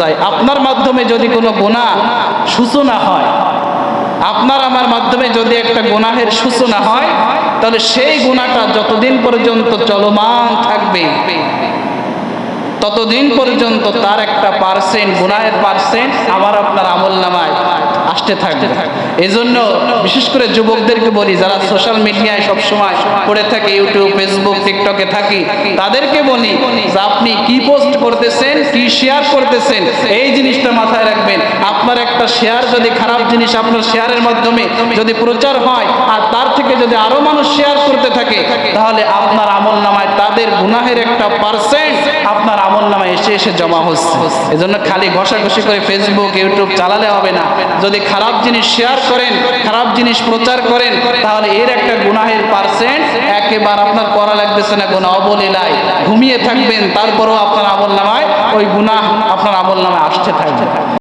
যায়। আপনার মাধ্যমে যদি কোনো গোনা সূচনা হয়, আপনার আমার মাধ্যমে যদি একটা গোনাহের সূচনা হয়, তাহলে সেই গুণাটা যতদিন পর্যন্ত চলমান থাকবে, ততদিন পর্যন্ত তার একটা পার্সেন্ট গুণাহের পার্সেন্ট আবার আপনার আমল নামায় আসতে থাকবে। এই জন্য বিশেষ করে যুবকদেরকে বলি, যারা সোশ্যাল মিডিয়ায় সবসময় পড়ে থাকে ইউটিউব ফেসবুক টিকটকে থাকি, তাদেরকে বলি যে আপনি কি পোস্ট করতেছেন, কি শেয়ার করতেছেন, এই জিনিসটা মাথায় রাখবেন। আপনার একটা শেয়ার যদি খারাপ জিনিস আপনার শেয়ারের মাধ্যমে যদি প্রচার হয়, আর তার থেকে যদি আরও মানুষ শেয়ার করতে থাকে, তাহলে আপনার আমল নামায় তাদের গুনাহের একটা পার্সেন্ট এসে এসে জমা হচ্ছে। এজন্য খালি ঘষাঘষি করে ফেসবুক ইউটিউব চালালে হবে না। যদি খারাপ জিনিস শেয়ার করেন, খারাপ জিনিস প্রচার করেন, তাহলে এর একটা গুনাহের পার্সেন্ট একেবারে আপনার করা লাগতেছে না, কোনো অবলীলায় ঘুমিয়ে থাকবেন, তারপরেও আপনার আমল নামায় ওই গুনাহ আপনার আমল নামায় আসতে থাকবে।